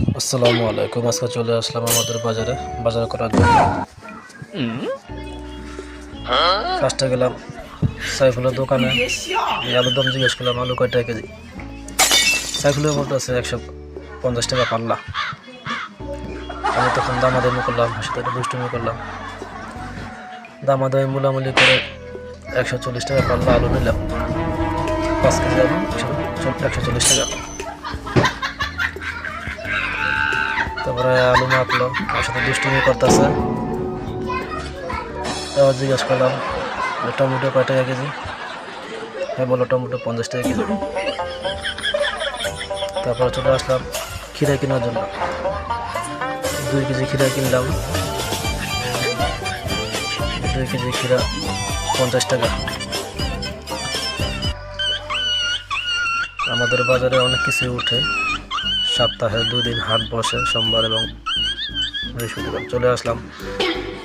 আসসালামু আলাইকুম। আজকে চলে আসলাম আমাদের বাজারে, বাজার করার জন্য। ফার্স্টে গেলাম সাইফুলের দোকানে। আলুর দাম জিজ্ঞেস করলাম, আলু কয় টাকা কেজি? সাইফুলের বলতেছে একশো পঞ্চাশ টাকা পাল্লা। আমি তখন দামাদামি করলাম, সাথে দুষ্টুমি করলাম। দামাদামি মুলামুলি করে একশো চল্লিশ টাকা পাল্লা আলু নিলাম। পাঁচ কেজি আলু একশো চল্লিশ টাকা। তারপরে আলু মাখলো আমার সাথে দুষ্টুমি করতেছে। তারপর জিজ্ঞেস করলাম টমেটো কয় টাকা কেজি? হ্যাঁ বলো টমেটো পঞ্চাশ টাকা কেজি। তারপর চলে আসলাম খিরা কেনার জন্য। দুই কেজি খিরা কিনলাম। দুই কেজি খিরা পঞ্চাশ টাকা। আমাদের বাজারে অনেক কিছু উঠে। সপ্তাহে দুদিন হাট বসে, সোমবার এবং বৃহস্পতিবার চলে আসলাম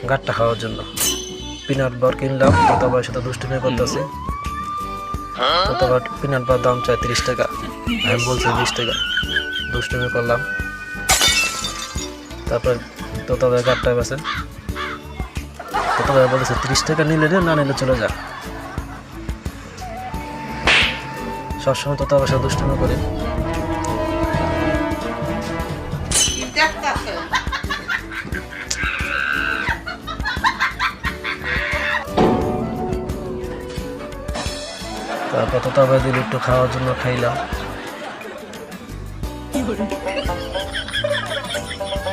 গাট্টা খাওয়ার জন্য। পিনাট বার কিনলাম ততবার সাথে দুষ্টুমি করতেছি। ততবার পিনাট বার দাম চাই তিরিশ টাকা, আমি বলছি বিশ টাকা। দুষ্টুমি করলাম। তারপর ততবার গাট্টায় বেছে ততবার বলেছে তিরিশ টাকা নিলে রে, না নিলে চলে যা। সবসময় ততবার সাথে দুষ্টুমি করি। তারপর তো তবে দিল একটু খাওয়ার জন্য খাইলাম।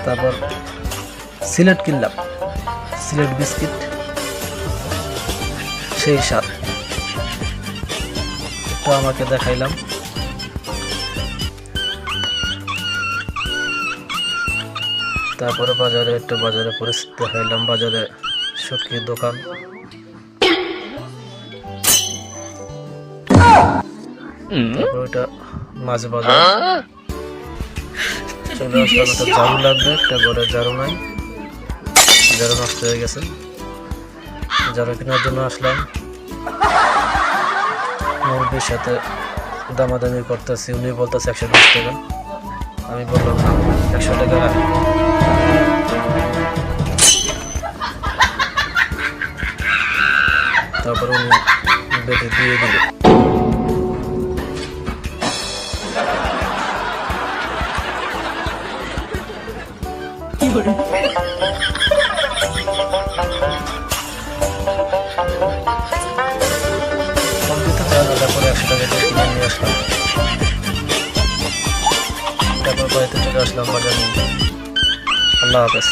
তারপর সিলেট কিনলাম। সিলেট বিস্কিট, সেই স্বাদ। একটু আমাকে দেখাইলাম। তারপরে বাজারে, একটু বাজারে পরিস্থিতি দেখাইলাম বাজারে সবজির দোকান। তারপর ওইটা মাঝে বাজার চলে আসলাম একটা ঝাড়ু লাগবে একটা ঘরে ঝাড়ু নাই। ঝাড়ু নষ্ট হয়ে গেছে। ঝাড়ু কেনার জন্য আসলাম। মুরগির সাথে দামাদামি করতেছি। উনি বলতেছে একশো বিশ টাকা। আমি বললাম একশো টাকা তারপর উনি বেটে দিয়ে দিল। তারপরে বাড়িতে চলে আসলাম বাজার। আল্লাহ হাফেজ।